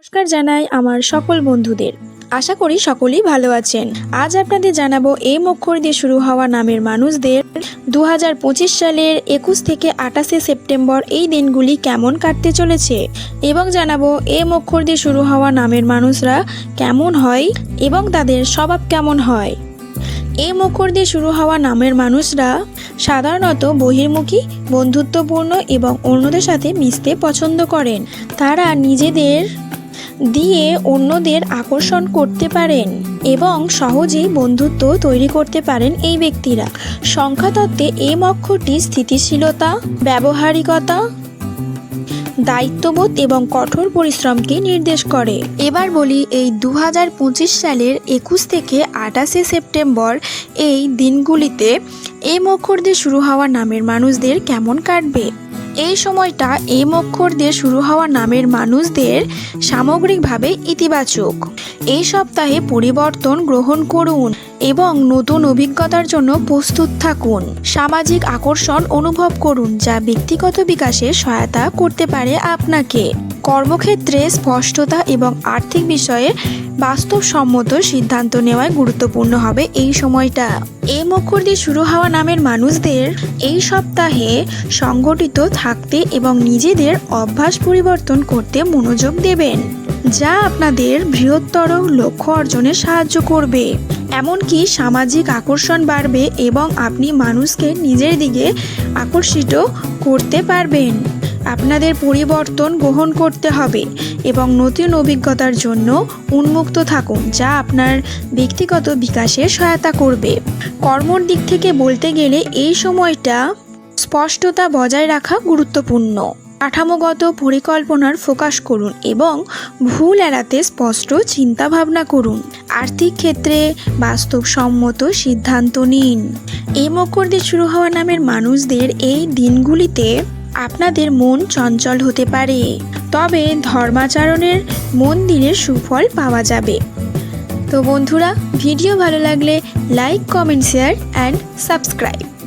নমস্কার জানাই আমার সকল বন্ধুদের। আশা করি সকলেই ভালো আছেন। আজ আপনাদের জানাব এই অক্ষর দিয়ে শুরু হওয়া নামের মানুষদের দু হাজার পঁচিশ সালের একুশ থেকে আটাশে সেপ্টেম্বর এই দিনগুলি কেমন কাটতে চলেছে এবং জানাব এই অক্ষর দিয়ে শুরু হওয়া নামের মানুষরা কেমন হয় এবং তাদের স্বভাব কেমন হয়। এই অক্ষর দিয়ে শুরু হওয়া নামের মানুষরা সাধারণত বহির্মুখী, বন্ধুত্বপূর্ণ এবং অন্যদের সাথে মিশতে পছন্দ করেন। তারা নিজেদের দিয়ে অন্যদের আকর্ষণ করতে পারেন এবং সহজেই বন্ধুত্ব তৈরি করতে পারেন এই ব্যক্তিরা। সংখ্যাতত্ত্বে এম অক্ষরটি স্থিতিশীলতা, ব্যবহারিকতা দায়িত্ববোধ এবং কঠোর পরিশ্রমকে নির্দেশ করে। এবার বলি এই দু হাজার পঁচিশ সালের একুশ থেকে আটাশে সেপ্টেম্বর এই দিনগুলিতে এম অক্ষর দিয়ে শুরু হওয়া নামের মানুষদের কেমন কাটবে? এই সময়টা এম অক্ষর দিয়ে শুরু হওয়া নামের মানুষদের সামগ্রিকভাবে ইতিবাচক। এই সপ্তাহে পরিবর্তন গ্রহণ করুন এবং নতুন অভিজ্ঞতার জন্য প্রস্তুত থাকুন। সামাজিক আকর্ষণ অনুভব করুন যা ব্যক্তিগত বিকাশে সহায়তা করতে পারে আপনাকে। কর্মক্ষেত্রে স্পষ্টতা এবং আর্থিক বিষয়ে বাস্তবসম্মত সিদ্ধান্ত নেওয়ায় গুরুত্বপূর্ণ হবে এই সময়টা। এই অক্ষর দিয়ে শুরু হওয়া নামের মানুষদের এই সপ্তাহে সংগঠিত থাকতে এবং নিজেদের অভ্যাস পরিবর্তন করতে মনোযোগ দেবেন। যা আপনাদের বৃহত্তর লক্ষ্য অর্জনে সাহায্য করবে। এমনকি সামাজিক আকর্ষণ বাড়বে এবং আপনি মানুষকে নিজের দিকে আকর্ষিত করতে পারবেন। আপনাদের পরিবর্তন গ্রহণ করতে হবে এবং নতুন অভিজ্ঞতার জন্য উন্মুক্ত থাকুন, যা আপনার ব্যক্তিগত বিকাশে সহায়তা করবে। কর্মর দিক থেকে বলতে গেলে এই সময়টা স্পষ্টতা বজায় রাখা গুরুত্বপূর্ণ। কাঠামোগত পরিকল্পনার ফোকাস করুন এবং ভুল এড়াতে স্পষ্ট চিন্তাভাবনা করুন। আর্থিক ক্ষেত্রে বাস্তবসম্মত সিদ্ধান্ত নিন। এই মকর দিয়ে শুরু হওয়া নামের মানুষদের এই দিনগুলিতে আপনাদের মন চঞ্চল হতে পারে। তবে ধর্মাচরণের মন্দিরের সুফল পাওয়া যাবে। তো বন্ধুরা, ভিডিও ভালো লাগলে like, comment, share and subscribe